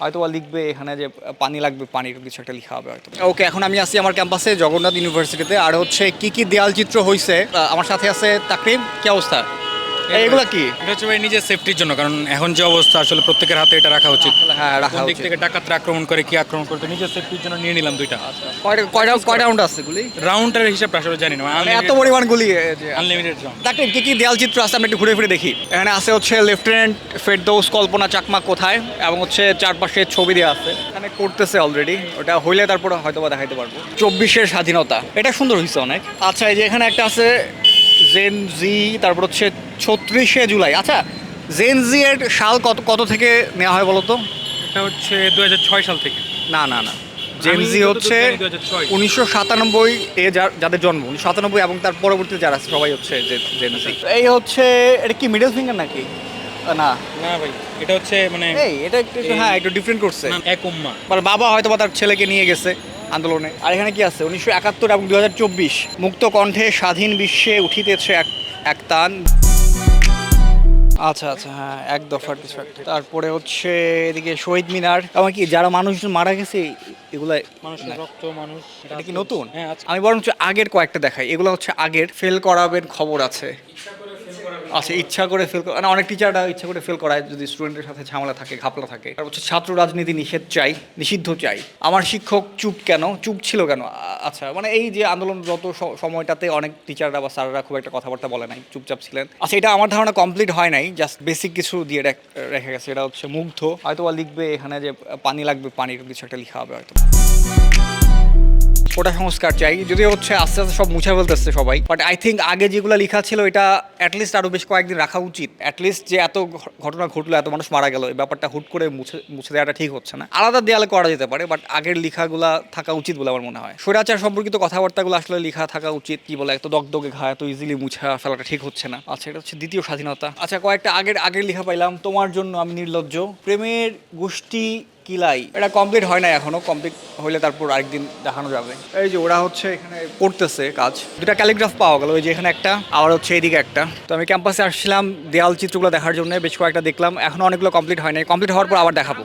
হয়তো বা লিখবে এখানে যে পানি লাগবে পানির কিছু একটা লিখা হবে হয়তো ওকে, এখন আমি আসি আমার ক্যাম্পাসে, জগন্নাথ ইউনিভার্সিটিতে। আর হচ্ছে, কি কি দেয়াল চিত্র হয়েছে আমার সাথে আছে তাকরিম, কি অবস্থা? এইগুলা কি? এটা হচ্ছে ভাই নিজের সেফটির জন্য কারণ এখন যে অবস্থা আসলে প্রত্যেকের হাতে এটা রাখা উচিত। হ্যাঁ রাখা দিক থেকে ডাকাতরা আক্রমণ করে কি আক্রমণ করতে নিজের সেফটির জন্য নিয়ে নিলাম দুইটা। কয়টা কয়টা কয় রাউন্ড আছে গুলি রাউন্ডের হিসাবটা আসলে জানি না মানে এত পরিমাণ গুলি আনলিমিটেড রাউন্ড তাকরিম কি কি দেয়াল চিত্র আছে আমরা একটু ঘুরে ফিরে দেখি। এখানে আছে হচ্ছে লেফটেন্যান্ট ফেরদৌস কল্পনা চাকমা কোথায় এবং হচ্ছে চারপাশে ছবি দেওয়া আছে। এখানে করতেছে অলরেডি ওটা হইলে তারপর হয়তো বা দেখাইতে পারব। চব্বিশের স্বাধীনতা এটা সুন্দর হয়েছে অনেক। আচ্ছা এই যে এখানে একটা আছে জেন জি তারপর হচ্ছে ছত্রিশে জুলাই। আচ্ছা জেন জি এর সাল কত কত থেকে নেওয়া হয় বলো তো এটা হচ্ছে দু সাল থেকে। না না না। জেন জি হচ্ছে উনিশশো সাতানব্বই এ যার যাদের জন্ম উনিশশো সাতানব্বই এবং তার পরবর্তীতে যারা আছে সবাই হচ্ছে জেন জি এই হচ্ছে এটা কি মিডল ফিঙ্গার নাকি? না। না ভাই এটা হচ্ছে মানে এই এটা একটু একটু- হ্যাঁ একটু ডিফারেন্ট করছে। এক উম্মা। মানে বাবা হয়তো বা তার ছেলেকে নিয়ে গেছে। আন্দোলনে। আর এখানে কি আছে? উনিশশো একাত্তর এবং দু হাজার চব্বিশ মুক্ত কণ্ঠে স্বাধীন বিশ্বে উঠিতেছে এক এক তান। আচ্ছা আচ্ছা হ্যাঁ এক দফার কিছু একটা। তারপরে হচ্ছে এদিকে শহীদ মিনার। এবং কি যারা মানুষজন মারা গেছে এগুলা মানুষের রক্ত মানুষ এটা কি নতুন? হ্যাঁ আমি বরঞ্চ আগের কয়েকটা দেখাই। এগুলো হচ্ছে আগের ফেল করাবেন খবর আছে। আচ্ছা ইচ্ছা করে ফেল মানে অনেক টিচাররা ইচ্ছা করে ফেল করায়, যদি স্টুডেন্টের সাথে ঝামেলা থাকে, ঘাপলা থাকে। তারপর হচ্ছে ছাত্র রাজনীতি নিষেধ চাই, নিষিদ্ধ চাই। আমার শিক্ষক চুপ কেন? চুপ ছিল কেন? আচ্ছা মানে এই যে আন্দোলনরত স- সময়টাতে অনেক টিচাররা বা স্যাররা খুব একটা কথাবার্তা বলে নাই, চুপচাপ ছিলেন। আচ্ছা এটা আমার ধারণা কমপ্লিট হয় নাই জাস্ট বেসিক কিছু দিয়ে রেখে গেছে। এটা হচ্ছে মুগ্ধ। হয়তো লিখবে এখানে যে, পানি লাগবে, পানির কিছু একটা লেখা হবে হয়তো ওটা সংস্কার চাই। যদিও হচ্ছে আস্তে আস্তে সব মুছে ফেলতেছে সবাই। বাট আই থিঙ্ক আগে যেগুলো লেখা ছিল, এটা অ্যাটলিস্ট আরও বেশ কয়েকদিন রাখা উচিত। অ্যাটলিস্ট যে এত ঘটনা ঘটলো, এত মানুষ মারা গেল এই ব্যাপারটা হুট করে মুছে মুছে দেওয়াটা ঠিক হচ্ছে না। আলাদা দেয়ালে করা যেতে পারে বাট আগের লেখাগুলা থাকা উচিত বলে আমার মনে হয়। স্বৈরাচার সম্পর্কিত কথাবার্তাগুলো আসলে লেখা থাকা উচিত, কি বলে, এত দগদগে ঘা, এত ইজিলি মুছা ফেলাটা ঠিক হচ্ছে না। আচ্ছা এটা হচ্ছে দ্বিতীয় স্বাধীনতা। আচ্ছা কয়েকটা আগের আগের লেখা পাইলাম, তোমার জন্য আমি নির্লজ্জ। প্রেমের গোষ্ঠী কিলাই। এটা কমপ্লিট হয় না এখনও কমপ্লিট হইলে তারপর আরেকদিন দেখানো যাবে। এই যে ওরা হচ্ছে এখানে করতেছে কাজ। দুটা ক্যালিগ্রাফ পাওয়া গেল, ওই যে এখানে একটা, আবার হচ্ছে এইদিকে একটা। তো আমি ক্যাম্পাসে আসছিলাম দেয়াল চিত্রগুলো দেখার জন্য, বেশ কয়েকটা দেখলাম। এখনও অনেকগুলো কমপ্লিট হয় নাই। কমপ্লিট হওয়ার পর আবার দেখাবো।